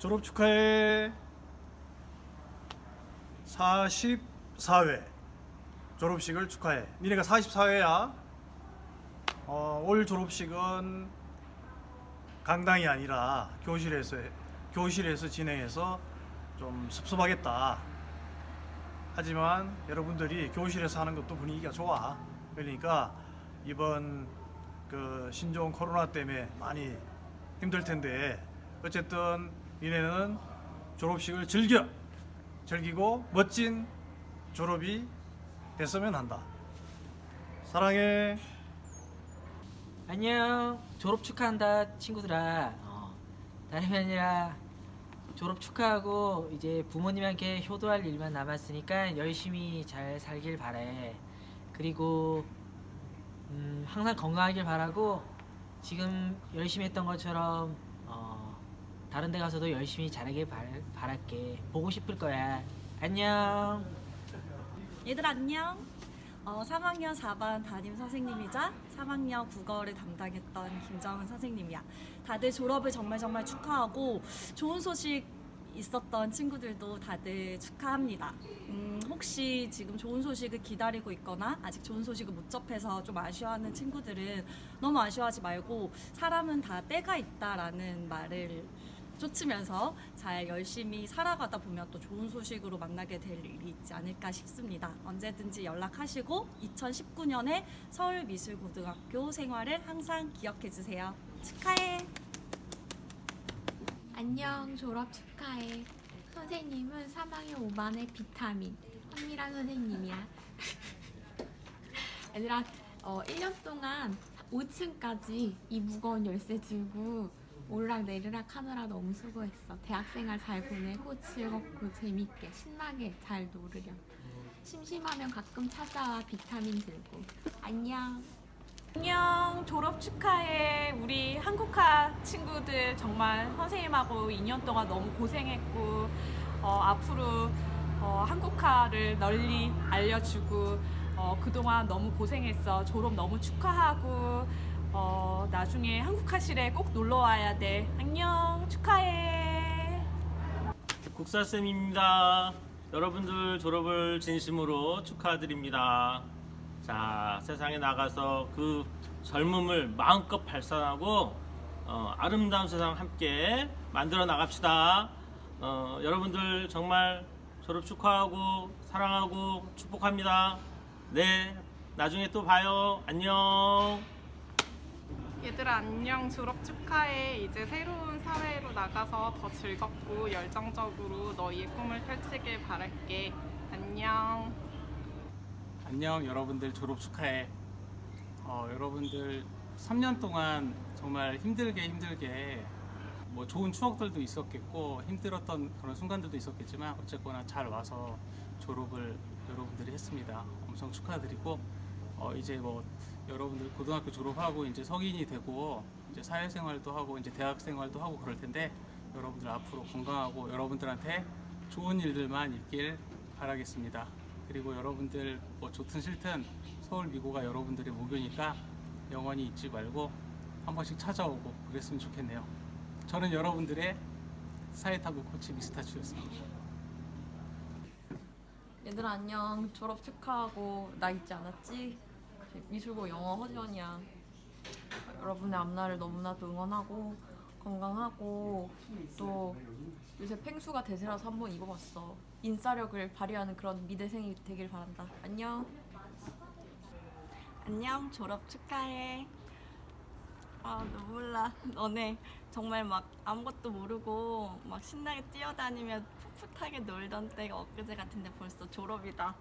졸업 축하해. 44회 졸업식을 축하해. 니네가 44회야. 어, 올 졸업식은 강당이 아니라 교실에서 교실에서 진행해서 좀 섭섭하겠다. 하지만 여러분들이 교실에서 하는 것도 분위기가 좋아. 그러니까 이번 그 신종 코로나 때문에 많이 힘들 텐데 어쨌든 니네는 졸업식을 즐겨 즐기고 멋진 졸업이 됐으면 한다. 사랑해. 안녕 졸업 축하한다 친구들아 어, 다름이 아니라 졸업 축하하고 이제 부모님한테 효도할 일만 남았으니까 열심히 잘 살길 바래 그리고 음, 항상 건강하길 바라고 지금 열심히 했던 것처럼 어, 다른 데 가서도 열심히 잘하길 발, 바랄게 보고 싶을 거야 안녕 얘들 안녕. 어, 3학년 4반 담임 선생님이자 3학년 국어를 담당했던 김정은 선생님이야. 다들 졸업을 정말 정말 축하하고 좋은 소식 있었던 친구들도 다들 축하합니다. 음, 혹시 지금 좋은 소식을 기다리고 있거나 아직 좋은 소식을 못 접해서 좀 아쉬워하는 친구들은 너무 아쉬워하지 말고 사람은 다 때가 있다라는 말을 쫓으면서 잘 열심히 살아가다 보면 또 좋은 소식으로 만나게 될 일이 있지 않을까 싶습니다. 언제든지 연락하시고 2019년에 서울미술고등학교 생활을 항상 기억해 주세요. 축하해. 안녕 졸업 축하해 선생님은 3학년 5반의 비타민 황미란 선생님이야 얘들아 어, 1년 동안 5층까지 이 무거운 열쇠 들고 오르락 내리락 하느라 너무 수고했어. 대학생활 잘 보내고 즐겁고 재밌게 신나게 잘 놀으렴. 심심하면 가끔 찾아와 비타민 들고. 안녕. 안녕. 졸업 축하해. 우리 한국화 친구들 정말 선생님하고 2년 동안 너무 고생했고 어, 앞으로 어, 한국화를 널리 알려주고 어, 그동안 너무 고생했어. 졸업 너무 축하하고 어, 나중에 한국화실에 꼭 놀러 와야 돼 안녕 축하해 국사쌤입니다. 여러분들 졸업을 진심으로 축하드립니다. 자, 세상에 나가서 그 젊음을 마음껏 발산하고 어, 아름다운 세상 함께 만들어 나갑시다. 어, 여러분들 정말 졸업 축하하고 사랑하고 축복합니다. 네, 나중에 또 봐요. 안녕. 얘들아 안녕. 졸업 축하해. 이제 새로운 사회로 나가서 더 즐겁고 열정적으로 너희의 꿈을 펼치길 바랄게. 안녕. 안녕 여러분들. 졸업 축하해. 어, 여러분들 3년 동안 정말 힘들게 힘들게 뭐 좋은 추억들도 있었겠고 힘들었던 그런 순간들도 있었겠지만 어쨌거나 잘 와서 졸업을 여러분들이 했습니다. 엄청 축하드리고 어, 이제 뭐 여러분들 고등학교 졸업하고 이제 성인이 되고 이제 사회생활도 하고 이제 대학생활도 하고 그럴 텐데 여러분들 앞으로 건강하고 여러분들한테 좋은 일들만 있길 바라겠습니다. 그리고 여러분들 뭐 좋든 싫든 서울 미고가 여러분들의 목요니까 영원히 잊지 말고 한 번씩 찾아오고 그랬으면 좋겠네요. 저는 여러분들의 사회탐구 코치 미스타추였습니다. 얘들아 안녕 졸업 축하하고 나 잊지 않았지? 미술고 영어 허지원이야 여러분의 앞날을 너무나도 응원하고 건강하고 또 요새 펭수가 대세라서 한번 입어봤어 인싸력을 발휘하는 그런 미대생이 되길 바란다 안녕 안녕 졸업 축하해. 아 눈물 나. 너네 정말 막 아무것도 모르고 막 신나게 뛰어다니며 풋풋하게 놀던 때가 엊그제 같은데 벌써 졸업이다.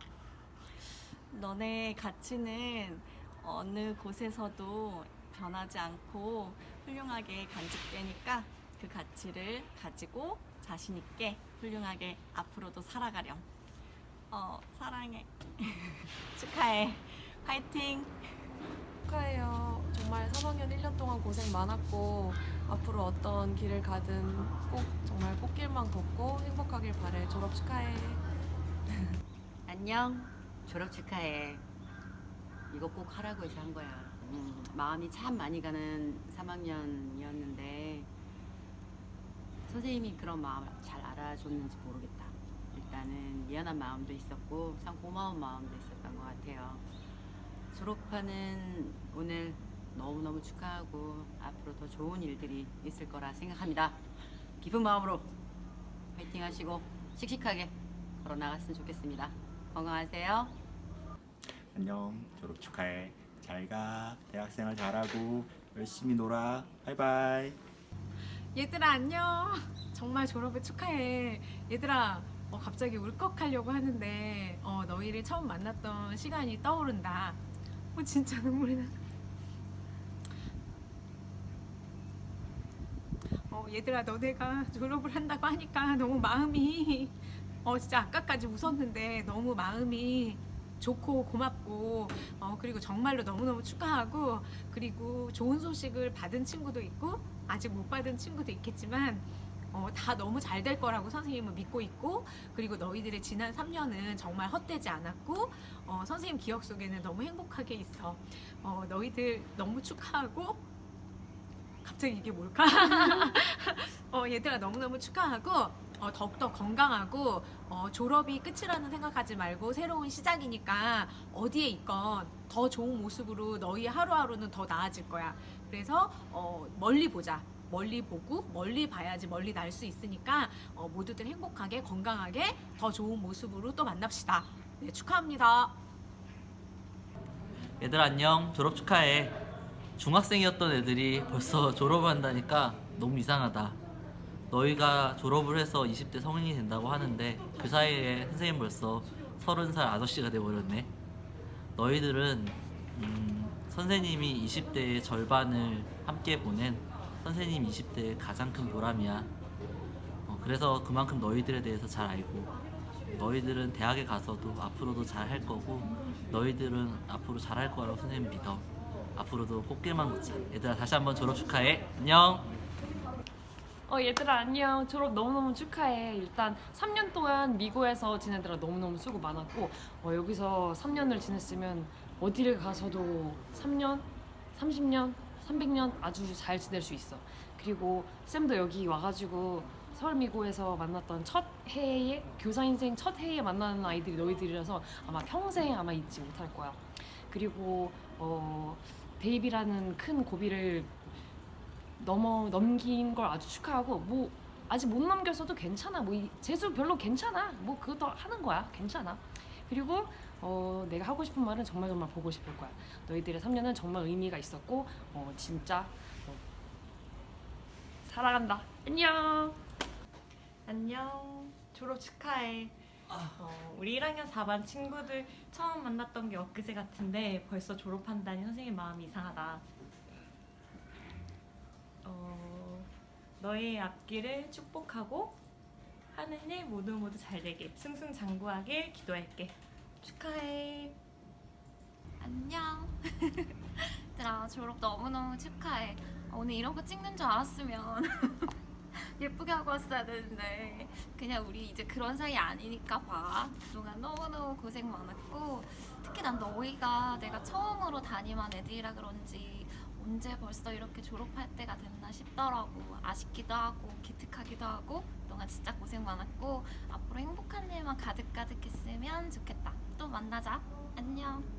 너네 가치는 어느 곳에서도 변하지 않고 훌륭하게 간직되니까 그 가치를 가지고 자신 있게 훌륭하게 앞으로도 살아가렴. 어 사랑해. 축하해. 파이팅. 축하해요 정말 3학년 1년 동안 고생 많았고 앞으로 어떤 길을 가든 꼭 정말 꽃길만 걷고 행복하길 바래 졸업 축하해 안녕. 졸업 축하해. 이거 꼭 하라고 해서 한 거야. 음, 마음이 참 많이 가는 3학년이었는데 선생님이 그런 마음을 잘 알아줬는지 모르겠다. 일단은 미안한 마음도 있었고 참 고마운 마음도 있었던 것 같아요. 졸업하는 오늘 너무너무 축하하고 앞으로 더 좋은 일들이 있을 거라 생각합니다. 기쁜 마음으로 파이팅 하시고 씩씩하게 걸어 나갔으면 좋겠습니다. 건강하세요. 안녕 졸업 축하해 잘가 대학생활 잘하고 열심히 놀아 바이바이 얘들아 안녕. 정말 졸업을 축하해. 얘들아 어, 갑자기 울컥하려고 하는데 어, 너희를 처음 만났던 시간이 떠오른다. 어, 진짜 눈물이 나. 어, 얘들아 너네가 졸업을 한다고 하니까 너무 마음이 어 진짜 아까까지 웃었는데 너무 마음이 좋고 고맙고 어 그리고 정말로 너무너무 축하하고 그리고 좋은 소식을 받은 친구도 있고 아직 못 받은 친구도 있겠지만 어, 다 너무 잘 될 거라고 선생님은 믿고 있고 그리고 너희들의 지난 3년은 정말 헛되지 않았고 어, 선생님 기억 속에는 너무 행복하게 있어 어, 너희들 너무 축하하고 갑자기 이게 뭘까? 어, 얘들아 너무너무 축하하고 어, 더욱더 건강하고 어, 졸업이 끝이라는 생각하지 말고 새로운 시작이니까 어디에 있건 더 좋은 모습으로 너희 하루하루는 더 나아질 거야. 그래서 어, 멀리 보자. 멀리 보고 멀리 봐야지 멀리 날 수 있으니까 어, 모두들 행복하게 건강하게 더 좋은 모습으로 또 만납시다. 네, 축하합니다. 얘들 안녕 졸업 축하해 중학생이었던 애들이 벌써 졸업을 한다니까 너무 이상하다 너희가 졸업을 해서 20대 성인이 된다고 하는데 그 사이에 선생님 벌써 30살 아저씨가 돼버렸네. 너희들은 음, 선생님이 20대의 절반을 함께 보낸 선생님 20대의 가장 큰 보람이야. 어, 그래서 그만큼 너희들에 대해서 잘 알고 너희들은 대학에 가서도 앞으로도 잘 할 거고 너희들은 앞으로 잘 할 거라고 선생님 믿어. 앞으로도 꽃길만 걷자. 얘들아 다시 한번 졸업 축하해. 안녕 어 얘들아 안녕. 졸업 너무너무 축하해. 일단 3년 동안 미국에서 지내느라 너무너무 수고 많았고 어, 여기서 3년을 지냈으면 어디를 가서도 3년 30년 300년 아주 잘 지낼 수 있어. 그리고 쌤도 여기 와가지고 서울미고에서 만났던 첫 해에 교사 인생 첫 해에 만나는 아이들이 너희들이라서 아마 평생 아마 잊지 못할 거야. 그리고 어 데이비라는 큰 고비를 넘어 넘긴 걸 아주 축하하고 뭐 아직 못 넘겼어도 괜찮아. 뭐 이- 재수 별로 괜찮아. 뭐 그것도 하는 거야. 괜찮아. 그리고 어, 내가 하고 싶은 말은 정말 정말 보고 싶을 거야. 너희들의 3년은 정말 의미가 있었고 어, 진짜 어, 사랑한다. 안녕. 안녕. 졸업 축하해. 어, 우리 1학년 4반 친구들 처음 만났던 게 엊그제 같은데 벌써 졸업한다니 선생님 마음이 이상하다. 어, 너의 앞길을 축복하고 하는 일 모두 모두 잘 되길 승승장구하길 기도할게. 축하해. 안녕. 얘들아 졸업 너무너무 축하해. 아, 오늘 이런 거 찍는 줄 알았으면 예쁘게 하고 왔어야 되는데 그냥 우리 이제 그런 사이 아니니까 봐. 그동안 너무너무 고생 많았고 특히 난 너희가 내가 처음으로 담임한 애들이라 그런지 언제 벌써 이렇게 졸업할 때가 됐나 싶더라고. 아쉽기도 하고 기특하기도 하고 그동안 진짜 고생 많았고 앞으로 행복한 일만 가득가득 했으면 좋겠다. 또 만나자. 안녕.